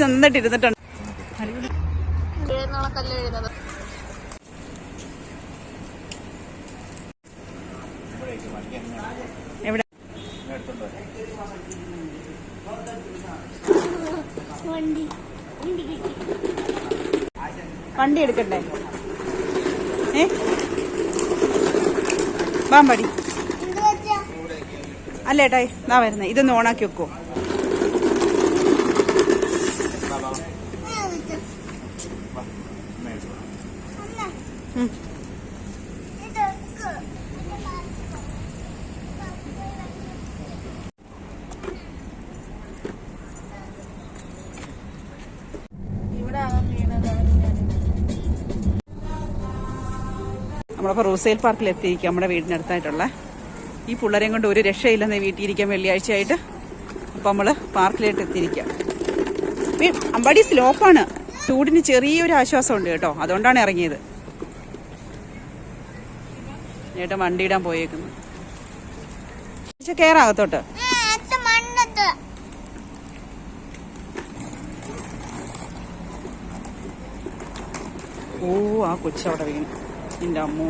നന്നായിട്ട് ഇരുന്നിട്ടുണ്ട് എവിടെ? വണ്ടി. എടുക്കണ്ടേ? ഏ? വാമ്പടി അല്ലേട്ടായി നാ വരുന്നേ. ഇതൊന്ന് ഓണാക്കി വെക്കോ. നമ്മളിപ്പോൾ റോസേൽ പാർക്കിൽ എത്തിയിരിക്കുക നമ്മുടെ വീടിനടുത്തായിട്ടുള്ള. ഈ പിള്ളേരെയും കൊണ്ട് ഒരു രക്ഷയില്ലെന്ന് വീട്ടിൽ ഇരിക്കാൻ വെള്ളിയാഴ്ചയായിട്ട് അപ്പോൾ നമ്മൾ പാർക്കിലായിട്ട് എത്തിയിരിക്കുക ഈ അമ്പാടി സ്ലോപ്പാണ്. ചൂടിന് ചെറിയൊരു ആശ്വാസമുണ്ട് കേട്ടോ. അതുകൊണ്ടാണ് ഇറങ്ങിയത്. ചേട്ടൻ വണ്ടി ഇടാൻ പോയേക്കുന്നു കയറാകത്തോട്ട് ഓ ആ കൊച്ചവിടെ വീണു. എന്റെ അമ്മോ.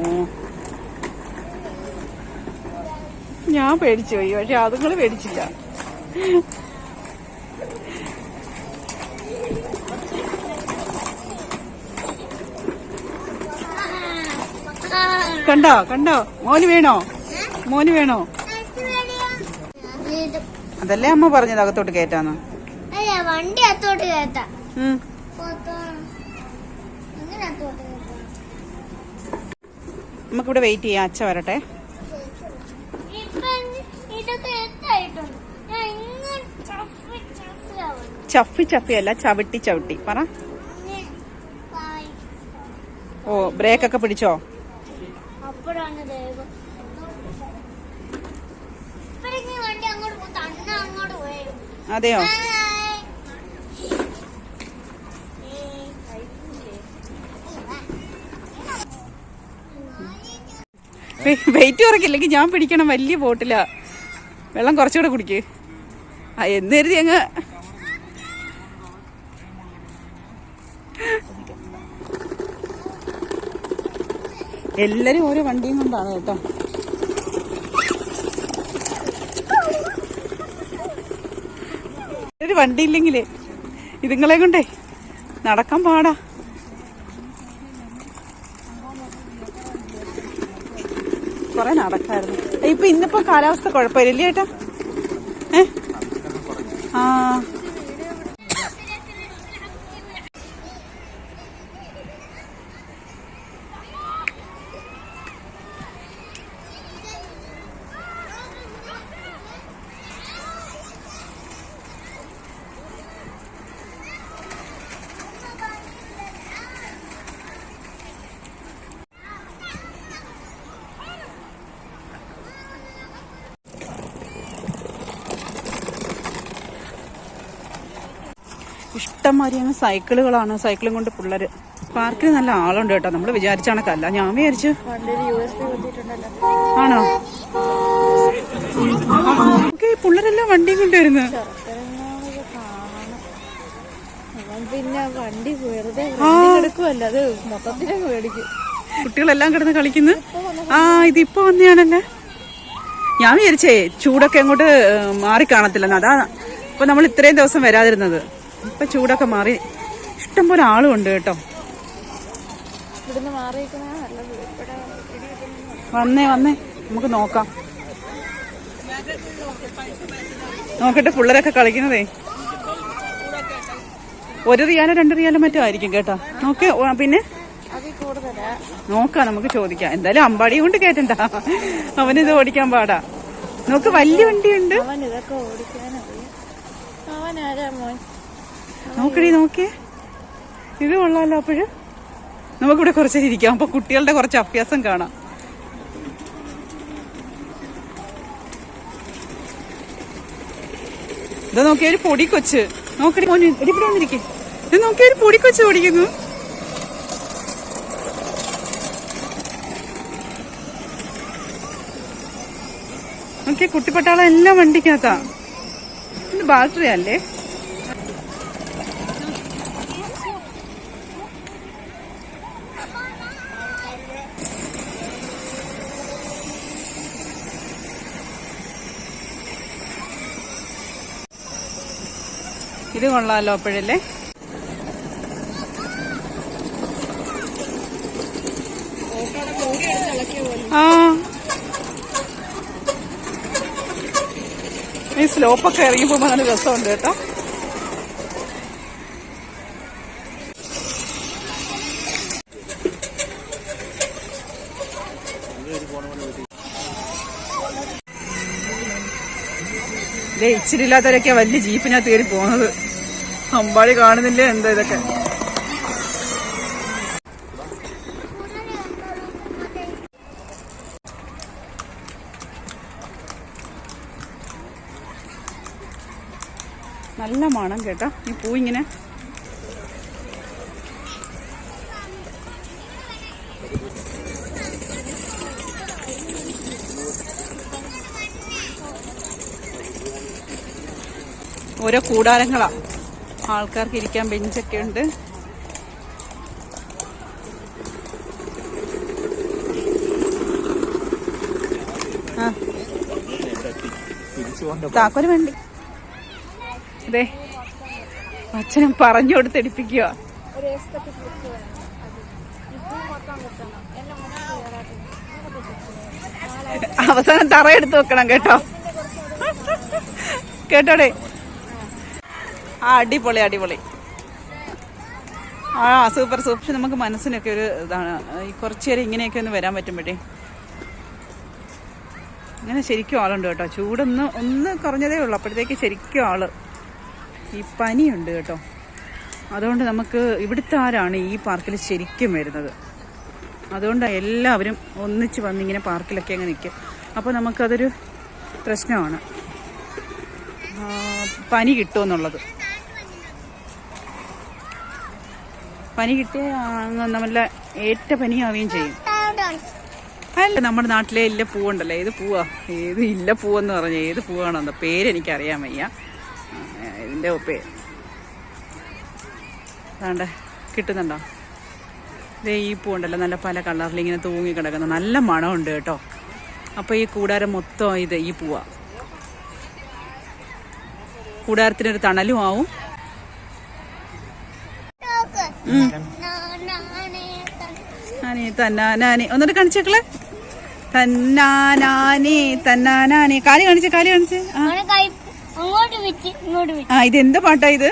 ഞാൻ പേടിച്ചു പോയി. പക്ഷെ അതുങ്ങൾ പേടിച്ചില്ല. കണ്ടോ കണ്ടോ? മോന് വേണോ? മോന് വേണോ? അതല്ലേ അമ്മ പറഞ്ഞത് അകത്തോട്ട് കയറ്റാന്ന്? വണ്ടി അകത്തോട്ട് കയറ്റാം ഉം. അങ്ങനെ അത്തോട്ട് കയറ്റാം നമുക്കിവിടെ വെയിറ്റ് ചെയ്യാം. അച്ഛ വരട്ടെ. ചഫ് ചഫി അല്ല ചവിട്ടി ചവിട്ടി. പറ. ഓ ബ്രേക്ക് ഒക്കെ പിടിച്ചോ? അപ്പോഴാണ് ദൈവം ഇപ്പഴേക്കും ഈ വണ്ടി അങ്ങോട്ട് പോ തന്നെ അങ്ങോട്ട് പോയത് അതെയോ വെയിറ്റ് കുറയ്ക്കില്ലെങ്കിൽ ഞാൻ പിടിക്കണം വലിയ ബോട്ടില. വെള്ളം കുറച്ചുകൂടെ കുടിക്ക്. ആ എന്ന് അങ്ങ് എല്ലാരും ഓരോ വണ്ടിയും കൊണ്ടാണ് കേട്ടോ. ഒരു വണ്ടി ഇല്ലെങ്കിലേ ഇതുങ്ങളെ കൊണ്ടേ നടക്കാൻ പാടാ. കൊറേ നടക്കായിരുന്നു. ഇപ്പൊ ഇന്നിപ്പോ കാലാവസ്ഥ കുഴപ്പമില്ല. ചേട്ടാ ഇഷ്ടംമാതിരി അങ്ങ് സൈക്കിളുകളാണ്. സൈക്കിളും കൊണ്ട് പിള്ളേര് പാർക്കിൽ നല്ല ആളുണ്ട് കേട്ടോ. നമ്മൾ വിചാരിച്ച കണക്കല്ല ഞാൻ വിചാരിച്ചു ആണോ? ഓക്കെ പിള്ളേരെല്ലാം വണ്ടി കൊണ്ടുവരുന്നു. പിന്നെ വണ്ടി വെറുതെ ആ. എടുക്കുമല്ലോ അത് മൊത്തത്തിലങ്ങ് മേടിക്കും കുട്ടികളെല്ലാം കിടന്ന് കളിക്കുന്നു. ആ ഇതിപ്പോ വന്നെയാണല്ലേ? ഞാൻ വിചാരിച്ചേ ചൂടൊക്കെ അങ്ങോട്ട് മാറി കാണത്തില്ലെന്ന് അതാ ഇപ്പൊ നമ്മൾ ഇത്രയും ദിവസം വരാതിരുന്നത്. ഇപ്പൊ ചൂടൊക്കെ മാറി. ഇഷ്ടംപോലെ ആളും ഉണ്ട് കേട്ടോ. വന്നേ വന്നേ. നമുക്ക് നോക്കാം. നോക്കട്ടെ പിള്ളേരൊക്കെ കളിക്കുന്നതേ. ഒരു റിയാലോ രണ്ട് റിയാലോ മറ്റോ ആയിരിക്കും കേട്ടോ. നോക്ക് പിന്നെ? നോക്കാം നമുക്ക് ചോദിക്കാം. എന്തായാലും അമ്പാടി കൊണ്ട് കേട്ടണ്ട അവനിത് ഓടിക്കാൻ പാടാ. നോക്ക് വലിയ വണ്ടിയുണ്ട്. അവൻ ഇതൊക്കെ ഓടിക്കാനറിയാം അവനാരാ മോൻ? നോക്കടി നോക്കിയേ. ഇത് കൊള്ളാലോ അപ്പോഴ്. നമുക്കിവിടെ കുറച്ച് ഇരിക്കാം. അപ്പൊ കുട്ടികളുടെ കുറച്ച് അഭ്യാസം കാണാം. ഇത് നോക്കിയ ഒരു പൊടി കൊച്ച് നോക്കടി എടി ഇവിടെ വന്നിരിക്കേ. ഇത് നോക്കിയ ഒരു പൊടി കൊച്ച് ഓടിക്കുന്നു. നോക്കിയ കുട്ടിപ്പട്ടാളം എല്ലാം വണ്ടിക്കകത്താ. ഇത് ബാറ്ററി അല്ലേ ഇത് കൊള്ളാമല്ലോ അപ്പോഴല്ലേ? ആ. ഈ സ്ലോപ്പൊക്കെ ഇറങ്ങിപ്പോ നല്ല രസമുണ്ട് കേട്ടോ. ഇച്ചിരി ഇല്ലാത്തവരൊക്കെ വലിയ ജീപ്പിനകത്ത് കയറി പോകുന്നത്. അമ്പാടി കാണുന്നില്ല? എന്താ ഇതൊക്കെ? നല്ല മണം കേട്ടോ. ഈ പൂ ഇങ്ങനെ. ഓരോ കൂടാരങ്ങളാ. ആൾക്കാർക്ക് ഇരിക്കാൻ ബെഞ്ചൊക്കെ ഉണ്ട്. താക്കോൽ വേണ്ടി. അതെ അച്ഛനും പറഞ്ഞു കൊടുത്ത് എടുപ്പിക്കുക. ഒരു എസ്തറ്റിക് ലുക്ക് അത് ഇത് മൊത്തം എന്നെ മുന്നേ അവസാനം തറ എടുത്ത് വെക്കണം കേട്ടോ. കേട്ടോടെ? ആ അടിപൊളി അടിപൊളി. ആ സൂപ്പർ സൂപ്പർ പക്ഷെ നമുക്ക് മനസ്സിനൊക്കെ ഒരു ഇതാണ്. ഈ കുറച്ച് നേരം ഇങ്ങനെയൊക്കെ ഒന്ന് വരാൻ പറ്റുമ്പോഴേ. അങ്ങനെ ശരിക്കും ആളുണ്ട് കേട്ടോ. ചൂടൊന്ന് ഒന്ന് കുറഞ്ഞതേ ഉള്ളൂ. അപ്പോഴത്തേക്ക് ശരിക്കും ആൾ. ഈ പനിയുണ്ട് കേട്ടോ. അതുകൊണ്ട് നമുക്ക് ഇവിടുത്തെ ആരാണ് ഈ പാർക്കിൽ ശരിക്കും വരുന്നത്? അതുകൊണ്ട് എല്ലാവരും ഒന്നിച്ച് വന്ന് ഇങ്ങനെ പാർക്കിലൊക്കെ അങ്ങ് നിൽക്കും അപ്പോൾ നമുക്കതൊരു പ്രശ്നമാണ്. പനി കിട്ടുമെന്നുള്ളത്. പനി കിട്ടിയാൽ നമ്മളെ ഏറ്റ പനിയാവുകയും ചെയ്യും. അല്ല നമ്മുടെ നാട്ടിലെ ഇല്ല പൂവുണ്ടല്ലോ. ഏത് പൂവാ? ഏത് ഇല്ല പൂവെന്ന് പറഞ്ഞ ഏത് പൂവാണെന്ന് പേര് എനിക്കറിയാൻ വയ്യ. ഇതിന്റെ പേര് അതാണ്ട് കിട്ടുന്നുണ്ടോ? ഇതേ ഈ പൂവുണ്ടല്ലോ. നല്ല പല കളറിൽ ഇങ്ങനെ തൂങ്ങി കിടക്കുന്ന. നല്ല മണമുണ്ട് കേട്ടോ. അപ്പോൾ ഈ കൂടാരം മൊത്തം ഇത് ഈ പൂവാ. കൂടാരത്തിനൊരു തണലും ആവും. നാനേ തന്നാനാനെ. ഒന്നിട്ട് കാണിച്ചേക്കളെ. തന്നാനാനെ തന്നാനാനെ. കാലി കാണിച്ചേ കാലി കാണിച്ചേ. ആ. അങ്ങോട്ട് ഇങ്ങോട്ട് വെച്ച്. ഇത് എന്ത് പാട്ടാ ഇത്?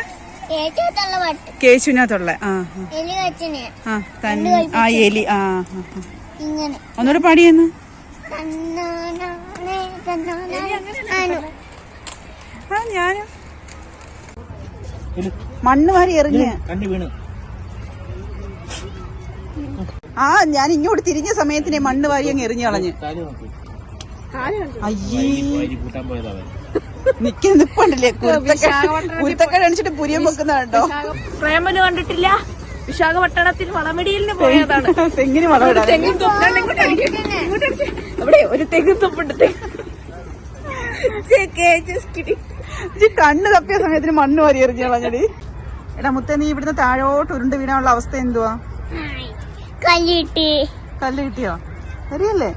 കേശുവിനകത്തുള്ള ആ ആ, എലി ആ തൻ ആ എലി. ആ ആ, ആ. ഇങ്ങനെ. ഒന്നുകൂടെ പാടിയെന്ന് തന്നാനാനേ തന്നാനാനു. ആ ഞാനും. മണ്ണ് വാരി എറിഞ്ഞ്. കണ്ണി വീണ്. ആ ഞാൻ ഇങ്ങോട്ട് തിരിഞ്ഞ സമയത്തിനെ മണ്ണ് വാരി അങ്ങ് എറിഞ്ഞു കളഞ്ഞ്. നോക്കി അയ്യേ നിക്കുന്ന നിപ്പുണ്ടല്ലേ കുരുത്തക്കട അണിച്ചിട്ട് പുരിയം വെക്കുന്ന കേട്ടോ പ്രേമന് കണ്ടിട്ടില്ല. വിശാഖപട്ടണത്തിൽ വളമിടിയിലിന് പോയതാണ്. തെങ്ങിന്. അവിടെ ഒരു തെങ്ങ് തുപ്പുണ്ട്. കണ്ണ് തപ്പിയ സമയത്തിന് മണ്ണ് വാരി എറിഞ്ഞു കളഞ്ഞടി. എടാ മുത്തേ നീ ഇവിടുന്ന് താഴോട്ട് ഉരുണ്ട് വീണാനുള്ള അവസ്ഥ എന്തുവാ? കല്ലിട്ടി. കല്ല് കിട്ടിയോ എരിയല്ലേ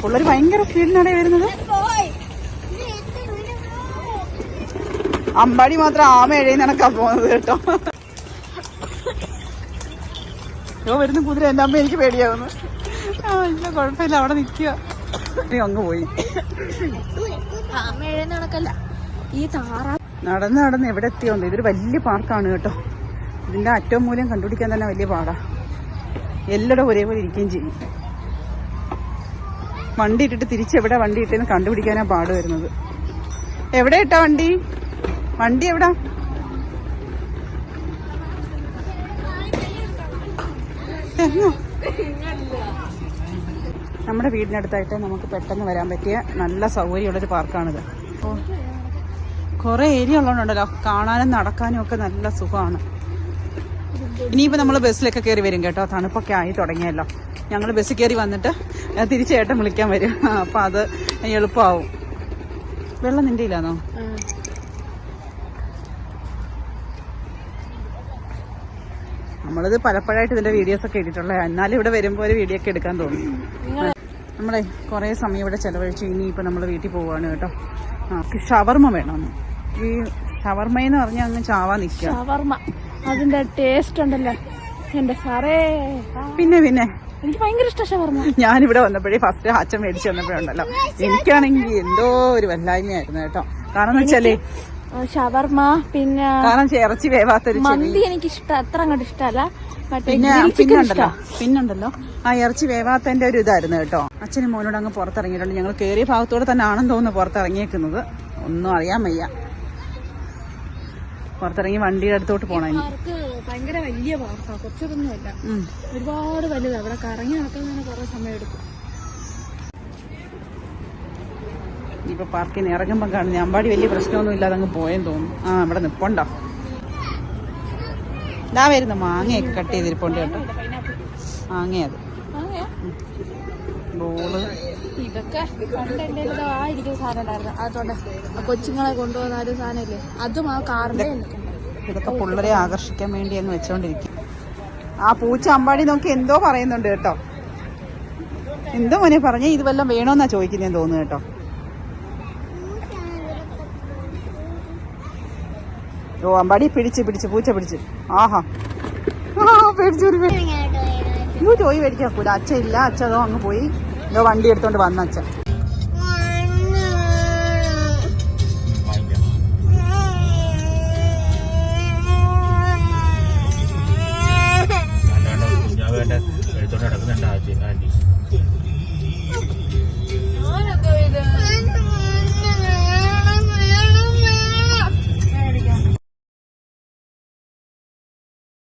പിള്ളേര് ഭയങ്കര സ്പീഡിനാണ് വരുന്നത്. അമ്പാടി മാത്രം ആമ എഴയുന്ന കണക്കാ പോകുന്നത് കേട്ടോ. യോ വരുന്ന കുതിര എന്റെ അമ്മ എനിക്ക് പേടിയാവുന്നു. ആ ഇല്ല കുഴപ്പമില്ല അവിടെ നിൽക്കുക. നീ അങ്ങ് പോയി. നടക്കല്ല ഈ താറ നടന്ന് നടന്ന് എവിടെ എത്തിയോണ്ട് ഇതൊരു വലിയ പാർക്കാണ് കേട്ടോ. ഇതിന്റെ അറ്റവും മൂല്യം കണ്ടുപിടിക്കാൻ തന്നെ വലിയ പാടാ. എല്ലായിടും ഒരേപോലെ ഇരിക്കുകയും ചെയ്യും. വണ്ടി ഇട്ടിട്ട് തിരിച്ചെവിടെ വണ്ടി ഇട്ടെന്ന് കണ്ടുപിടിക്കാനാ പാട് വരുന്നത്. എവിടെ ഇട്ടാ വണ്ടി? വണ്ടി എവിടാ? തെങ്ങോ? നമ്മുടെ വീടിനടുത്തായിട്ട് നമുക്ക് പെട്ടെന്ന് വരാൻ പറ്റിയ നല്ല സൗകര്യമുള്ളൊരു പാർക്കാണിത്. അപ്പോൾ കുറേ ഏരിയ ഉള്ളതുകൊണ്ടല്ലോ കാണാനും നടക്കാനും ഒക്കെ നല്ല സുഖമാണ്. ഇനിയിപ്പോൾ നമ്മൾ ബസ്സിലൊക്കെ കയറി വരും കേട്ടോ. തണുപ്പൊക്കെ ആയി തുടങ്ങിയല്ലോ. ഞങ്ങൾ ബസ്സിൽ കയറി വന്നിട്ട് തിരിച്ചു തിരിച്ച് ഏട്ടൻ വിളിക്കാൻ വരും. അപ്പോൾ അത് എളുപ്പമാവും വെള്ളം നിന്റെ ഇല്ലാന്നോ നമ്മളിത് പലപ്പോഴായിട്ട് ഇതിന്റെ വീഡിയോസ് ഒക്കെ ഇട്ടിട്ടുള്ളത്. എന്നാലും ഇവിടെ വരുമ്പോൾ ഒരു വീഡിയോ ഒക്കെ എടുക്കാൻ തോന്നും. നമ്മളെ കുറേ സമയം ഇവിടെ ചിലവഴിച്ചു ഇനിയിപ്പോൾ നമ്മൾ വീട്ടിൽ പോവുകയാണ് കേട്ടോ. ആ ഷവർമ വേണം? ഈ ഷവർമയെന്ന് പറഞ്ഞാൽ അങ്ങ് ചാവാ നിൽക്കുക. ഷവർമ്മ അതിന്റെ ടേസ്റ്റ് ഉണ്ടല്ലോ. എന്റെ സാറേ. പിന്നെ പിന്നെ. എനിക്ക് ഭയങ്കര ഇഷ്ടം ഷവർമ്മ ഞാനിവിടെ വന്നപ്പോഴേ ഫസ്റ്റ് അച്ഛൻ മേടിച്ച് വന്നപ്പോഴുണ്ടല്ലോ എനിക്കാണെങ്കിൽ എന്തോ ഒരു വല്ലായ്മയായിരുന്നു കേട്ടോ. കാരണം വെച്ചാലേ ആ, ഷവർമ്മ പിന്നെ കാരണം ഇറച്ചി വേവാത്തൊരു മന്തി എനിക്ക് ഇഷ്ടം അത്ര അങ്ങോട്ട് ഇഷ്ടമല്ല പിന്നെ പിന്നുണ്ടല്ലോ പിന്നുണ്ടല്ലോ ആ ഇറച്ചി വേവാത്തതിന്റെ ഒരു ഇതായിരുന്നു കേട്ടോ. അച്ഛനും മോനോട് അങ്ങ് പുറത്തിറങ്ങിയിട്ടുണ്ട്. ഞങ്ങൾ കയറിയ ഭാഗത്തോടെ തന്നെ ആണെന്ന് തോന്നുന്നു പുറത്തിറങ്ങിയേക്കുന്നത്. ഒന്നും അറിയാൻ വയ്യ. പുറത്തിറങ്ങി വണ്ടിയുടെ അടുത്തോട്ട് പോണേ ഭയങ്കര വലിയ പാർക്കാ. കൊച്ചതൊന്നുമല്ല. ഉം. ഒരുപാട് വലുത്. അവിടെ കറങ്ങി നടക്കുന്നതിന് കുറെ സമയം എടുക്കും ഇനിയിപ്പോ പാർക്കിൽ നിന്ന് ഇറങ്ങുമ്പോൾ കാണുന്നത് അമ്പാടി വലിയ പ്രശ്നമൊന്നും ഇല്ലാതെ അങ്ങ് പോയെന്ന് തോന്നുന്നു. ആ ഇവിടെ നിപ്പുണ്ടോ? ഇതാ വരുന്നു മാങ്ങയൊക്കെ കട്ട് ചെയ്തിരിപ്പുണ്ട് കേട്ടോ. മാങ്ങയത് ബോൾ. ഇതൊക്കെ പണ്ട് സാധനം ഉണ്ടായിരുന്നു. അതുകൊണ്ട് കൊച്ചുങ്ങളെ കൊണ്ടുപോകുന്ന ആ ഒരു സാധനമില്ലേ? അതും ആ ഇതൊക്കെ പിള്ളേരെ ആകർഷിക്കാൻ വേണ്ടി അങ്ങ് വെച്ചോണ്ടിരിക്കും. ആ പൂച്ച അമ്പാടി നോക്കി എന്തോ പറയുന്നുണ്ട് കേട്ടോ. എന്തോ മോനെ പറഞ്ഞേ ഇത് വല്ലതും വേണോന്നാ ചോദിക്കുന്നതെന്ന് തോന്നുന്നു കേട്ടോ. ഓ അമ്പാടി പിടിച്ച് പിടിച്ച് പൂച്ച പിടിച്ച്. ആഹാ. ആ പേടിച്ചു ഒരു പേടി. അയ്യോ ജോയി മേടിക്കാൻ കൂല അച്ഛ ഇല്ല അച്ഛ അതോ അങ്ങ് പോയി. എന്തോ വണ്ടി എടുത്തോണ്ട് വന്ന അച്ഛൻ